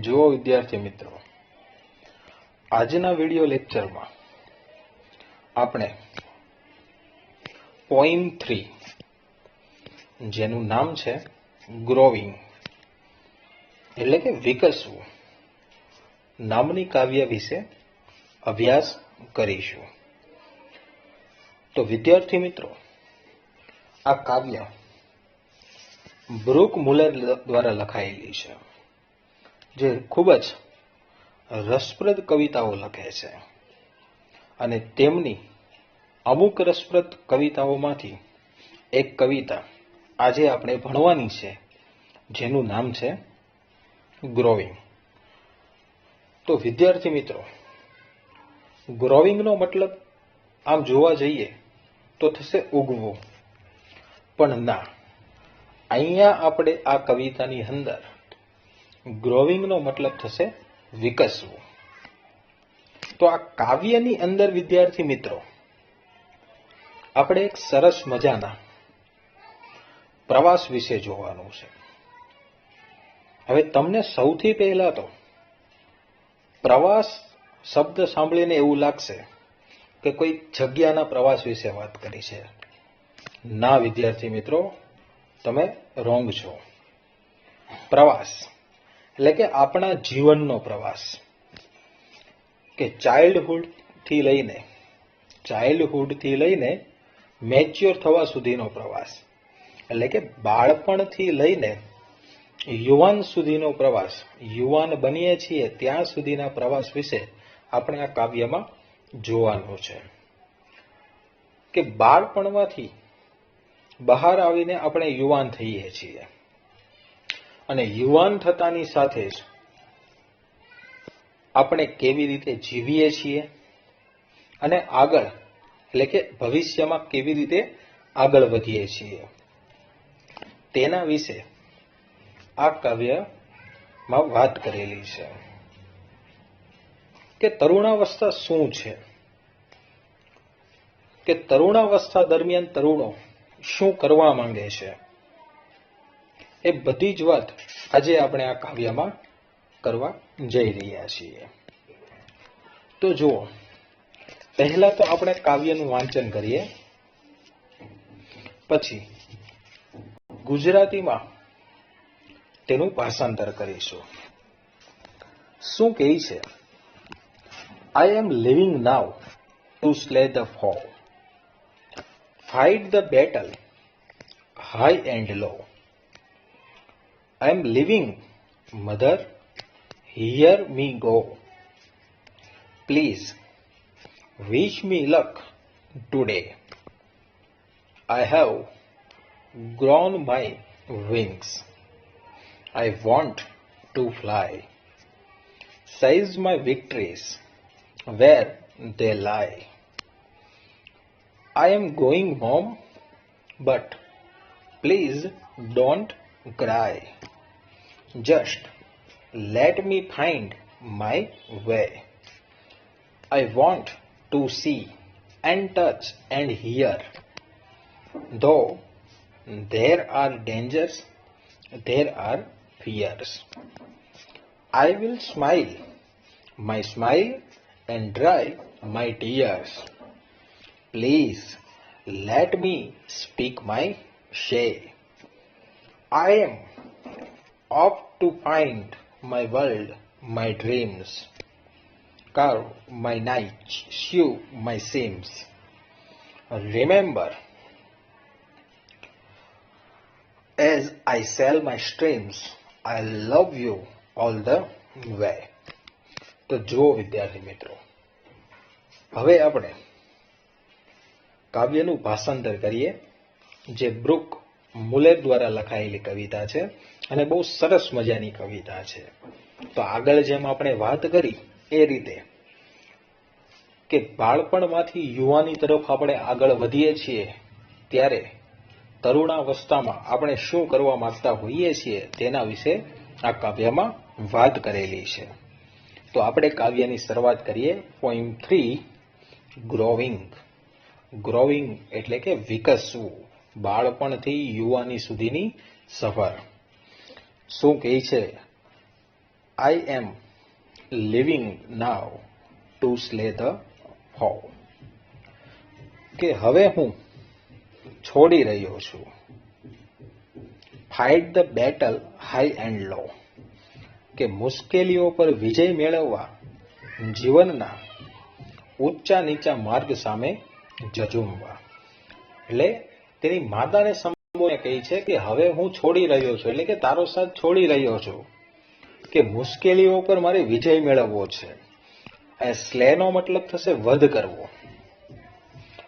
જુઓ વિદ્યાર્થી મિત્રો, આજના વિડિયો લેક્ચરમાં આપણે પોઈમ થ્રી જેનું નામ છે ગ્રોવિંગ એટલે કે વિકસવું, નામની કાવ્ય વિશે અભ્યાસ કરીશું. તો વિદ્યાર્થી મિત્રો, આ કાવ્ય બ્રુક મુલર દ્વારા લખાયેલી છે. જે ખૂબ જ રસપ્રદ કવિતાઓ લખે છે. અને તેમની અમુક રસપ્રદ કવિતાઓમાંથી એક કવિતા આજે આપણે ભણવાની છે, જેનું નામ છે ગ્રોવિંગ તો વિદ્યાર્થી મિત્રો ગ્રોવિંગનો મતલબ આમ જોવા જઈએ તો થશે ઉગવું. પણ ના, અહીંયા આપણે આ કવિતાની અંદર ગ્રોવિંગનો મતલબ થશે વિકસવું. તો આ કાવ્યની અંદર, વિદ્યાર્થી મિત્રો, આપણે એક સરસ મજાના પ્રવાસ વિશે જોવાનું છે. હવે તમને સૌથી પહેલા તો પ્રવાસ શબ્દ સાંભળીને એવું લાગશે કે કોઈ જગ્યાના પ્રવાસ વિશે વાત કરી છે. ના, વિદ્યાર્થી મિત્રો, તમે રોંગ છો. પ્રવાસ. એટલે કે આપણા જીવનનો પ્રવાસ. કે ચાઇલ્ડહુડથી લઈને ચાઇલ્ડહુડથી લઈને મેચ્યોર થવા સુધીનો પ્રવાસ. એટલે કે બાળપણથી લઈને યુવાન સુધીનો પ્રવાસ. યુવાન બનીએ છીએ ત્યાં સુધીના પ્રવાસ વિશે આપણે આ કાવ્યમાં જોવાનું છે. કે બાળપણમાંથી બહાર આવીને આપણે યુવાન થઈએ છીએ. અને યુવાન થતાની સાથે જ આપણે કેવી રીતે જીવીએ છીએ અને આગળ, એટલે કે ભવિષ્યમાં કેવી રીતે આગળ વધીએ છીએ. તેના વિશે આ કાવ્યમાં વાત કરેલી છે કે તરુણાવસ્થા શું છે? કે તરુણાવસ્થા દરમિયાન તરુણો શું કરવા માંગે છે? એ બધી જ વાત આજે આપણે આ કાવ્યમાં કરવા જઈ રહ્યા છીએ. તો જુઓ, પહેલા તો આપણે કાવ્યનું વાંચન કરીએ. પછી ગુજરાતીમાં તેનું ભાષાંતર કરીશું. શું કહે છે? I am living now to slay the foe fight the battle high and low. I am leaving. mother, hear me go. Please, wish me luck today. I have grown my wings. I want to fly. Seize my victories where they lie. I am going home, but please don't cry. Just let me find my way. I want to see and touch and hear. Though there are dangers, there are fears. I will smile my smile and dry my tears. Please let me speak my say. I am off to find my world, my dreams. Carve my nights, sew my seams. Remember, as I sail my streams, I love you all the way. તો જુઓ વિદ્યાર્થી મિત્રો હવે આપણે કાવ્યનું ભાષાંતર કરીએ જે brook મુલેર દ્વારા લખાયેલી કવિતા છે અને બહુ સરસ મજાની કવિતા છે. તો આગળ જેમ આપણે વાત કરી એ રીતે કે બાળપણમાંથી યુવાની તરફ આપણે આગળ વધીએ છીએ, ત્યારે તરુણાવસ્થામાં આપણે શું કરવા માંગતા હોઈએ છીએ તેના વિશે આ કાવ્યમાં વાત કરેલી છે. તો આપણે કાવ્યની શરૂઆત કરીએ પોઈમ થ્રી ગ્રોવિંગ ગ્રોવિંગ એટલે કે વિકસવું, બાળપણથી યુવાની સુધીની સફર. શું કહે છે? I am living now to slay the foe કે હવે હું છોડી રહ્યો છું. Fight the battle high and low કે મુશ્કેલીઓ પર વિજય મેળવવા જીવનના ઊંચા નીચા માર્ગ સામે જજુમવા. એટલે તેની માતાને કહી છે કે હવે હું છોડી રહ્યો છું, એટલે કે તારો સાથ છોડી રહ્યો છું કે મુશ્કેલીઓ પર મારે વિજય મેળવવો છે. સ્લેનો મતલબ થશે વધ કરવો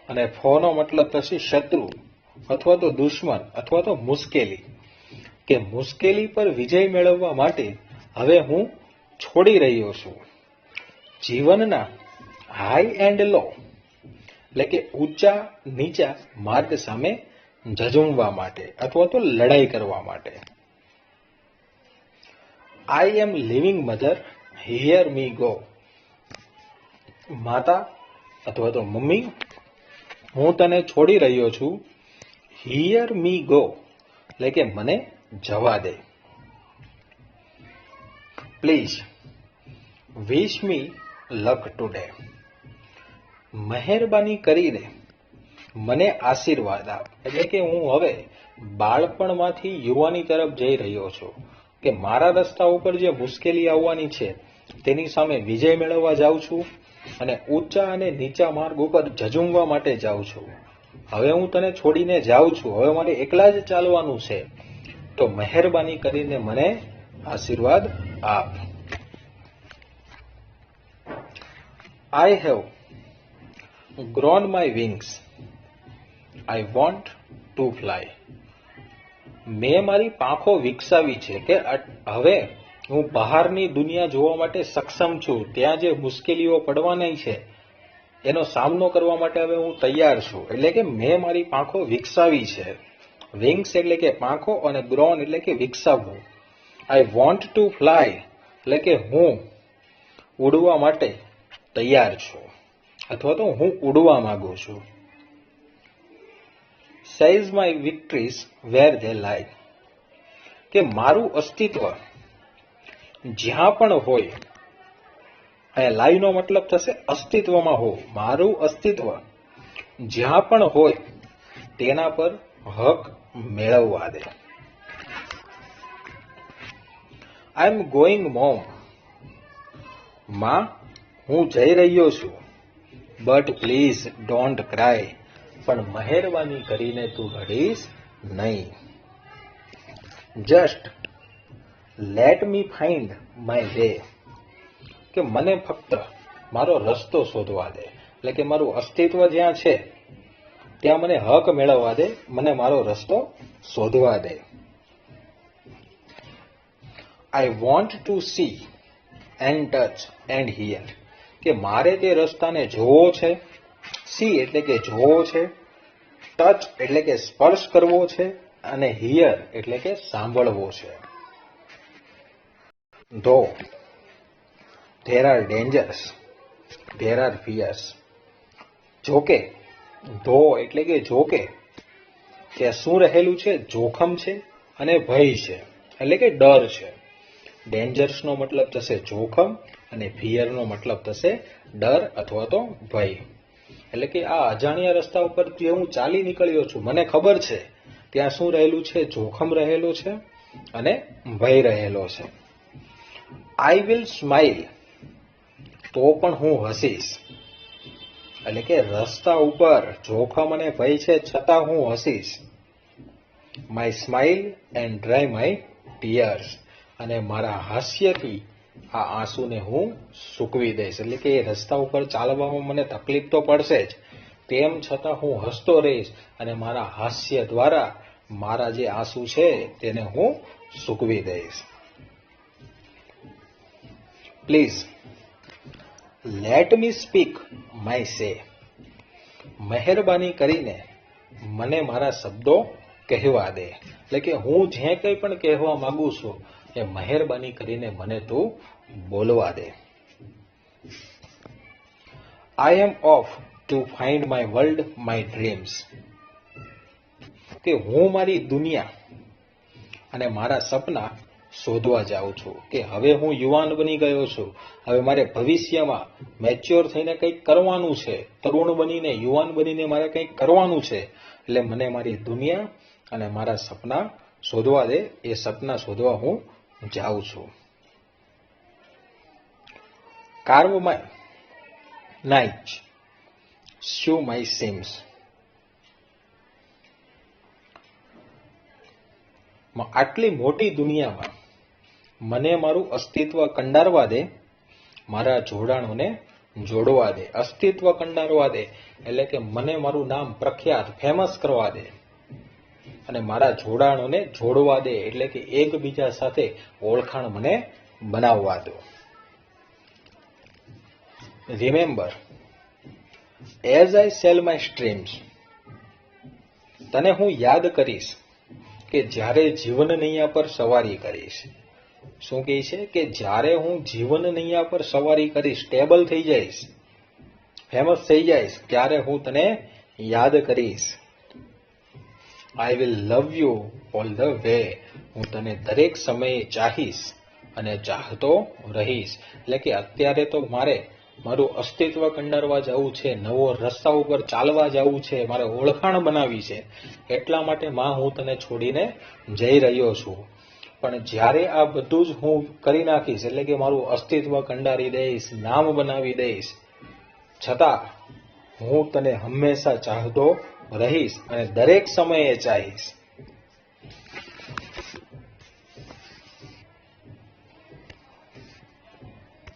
અને ફોનો મતલબ થશે શત્રુ અથવા તો દુશ્મન અથવા તો મુશ્કેલી. કે મુશ્કેલી પર વિજય મેળવવા માટે હવે હું છોડી રહ્યો છું. જીવનના હાઈ એન્ડ લો એટલે કે ઊંચા નીચા માર્ગ સામે ઝઝુમવા માટે અથવા તો લડાઈ કરવા માટે. I am living mother hear me go માતા અથવા તો મમ્મી, હું તને છોડી રહ્યો છું હિયર મી ગો એટલે કે મને જવા દે. Please wish me luck today મહેરબાની કરીને મને આશીર્વાદ આપ. એટલે કે હું હવે બાળપણમાંથી યુવાની તરફ જઈ રહ્યો છું કે મારા રસ્તા ઉપર જે મુશ્કેલી આવવાની છે, તેની સામે વિજય મેળવવા જાઉં છું અને ઊંચા અને નીચા માર્ગ ઉપર ઝઝુમવા માટે જાઉં છું. હવે હું તને છોડીને જાઉં છું. હવે મારે એકલા જ ચાલવાનું છે. તો મહેરબાની કરીને મને આશીર્વાદ આપ. I have grown my wings. I want to fly મેં મારી પાંખો વિકસાવી છે કે હવે હું બહારની દુનિયા જોવા માટે સક્ષમ છું. ત્યાં જે મુશ્કેલીઓ પડવાની છે, એનો સામનો કરવા માટે હવે હું તૈયાર છું. એટલે કે મેં મારી પાંખો વિકસાવી છે. વિંગ્સ એટલે કે પાંખો અને ગ્રોન એટલે કે વિકસાવવું. આઈ વોન્ટ ટુ ફ્લાય એટલે કે હું ઉડવા માટે તૈયાર છું. અથવા તો હું ઉડવા માંગુ છું. Seize my victories where they lie કે મારું અસ્તિત્વ જ્યાં પણ હોય, અહીંયા લાઈનો મતલબ થશે અસ્તિત્વમાં હો મારું અસ્તિત્વ જ્યાં પણ હોય, તેના પર હક મેળવવા દે. આઈ એમ ગોઈંગ મોમમાં હું જઈ રહ્યો છું. બટ પ્લીઝ ડોન્ટ ક્રાય પણ મહેરબાની કરીને તું રડીશ નહીં. Just let me find my way કે મને ફક્ત મારો રસ્તો શોધવા દે. એટલે કે મારું અસ્તિત્વ જ્યાં છે, ત્યાં મને હક મેળવવા દે, મને મારો રસ્તો શોધવા દે. I want to see and touch and hear કે મારે તે રસ્તાને જોવો છે સી એટલે કે જોવો છે, ટચ એટલે કે સ્પર્શ કરવો છે, અને હિયર એટલે કે સાંભળવો છે. Though, there are dangers, there are fears. જોકે, ધો એટલે કે જોકે, ત્યાં શું રહેલું છે? જોખમ છે અને ભય છે, એટલે કે ડર છે. ડેન્જર્સનો મતલબ થશે જોખમ અને ફિયરનો મતલબ થશે ડર અથવા તો ભય. એટલે કે આ અજાણ્યા રસ્તા ઉપર હું ચાલી નીકળ્યો છું. મને ખબર છે ત્યાં શું રહેલું છે, જોખમ રહેલું છે અને ભય રહેલો છે. આઈ વિલ સ્માઇલ તો પણ હું હસીશ. એટલે કે રસ્તા ઉપર જોખમ અને ભય છે છતાં હું હસીશ. My smile and dry my tears અને મારા હાસ્યથી આ આંસુને હું સૂકવી દઈશ. એટલે કે એ રસ્તા ઉપર ચાલવામાં મને તકલીફ તો પડશે જ. તેમ છતાં હું હસતો રહીશ અને મારા હાસ્ય દ્વારા મારા જે આંસુ છે તેને હું સૂકવી દઈશ. Please let me speak my say મહેરબાની કરીને મને મારા શબ્દો કહેવા દે. એટલે કે હું જે કંઈ પણ કહેવા માંગુ છું એ મહેરબાની કરીને મને તું બોલવા દે. I am off to find my world my dreams કે હું મારી દુનિયા અને મારા સપના શોધવા જાઉં છું. કે હવે હું યુવાન બની ગયો છું. હવે મારે ભવિષ્યમાં મેચ્યોર થઈને કંઈક કરવાનું છે. તરુણ બનીને, યુવાન બનીને મારે કંઈક કરવાનું છે. એટલે મને મારી દુનિયા અને મારા સપના શોધવા દે. એ સપના શોધવા હું જાઉં છું. Carve my night sew my seams આટલી મોટી દુનિયામાં મને મારું અસ્તિત્વ કંડારવા દે, મારા જોડાણોને જોડવા દે. અસ્તિત્વ કંડારવા દે એટલે કે મને મારું નામ પ્રખ્યાત ફેમસ કરવા દે. અને મારા જોડાણોને જોડવા દે એટલે કે એકબીજા સાથે ઓળખાણ મને બનાવવા દો. Remember as I sail my streams તને હું યાદ કરીશ કે જ્યારે જીવન નૈયા પર સવારી કરીશ. શું કહે છે કે જ્યારે હું જીવન નૈયા પર સવારી કરીશ સ્ટેબલ થઈ જઈશ ફેમસ થઈ જઈશ, ત્યારે હું તને યાદ કરીશ. I will love you all the way હું તને દરેક સમયે ચાહીશ અને ચાહતો રહીશ. એટલે કે અત્યારે તો મારે મારું અસ્તિત્વ કંડારવા જવું છે, નવો રસ્તા ઉપર ચાલવા જવું છે, મારે ઓળખાણ બનાવી છે. એટલા માટે માં હું તને છોડીને જઈ રહ્યો છું. પણ જ્યારે આ બધું જ હું કરી નાખીશ, એટલે કે મારું અસ્તિત્વ કંડારી દઈશ, નામ બનાવી દઈશ, છતાં હું તને હંમેશા ચાહતો રહીશ અને દરેક સમયે ચાહીશ.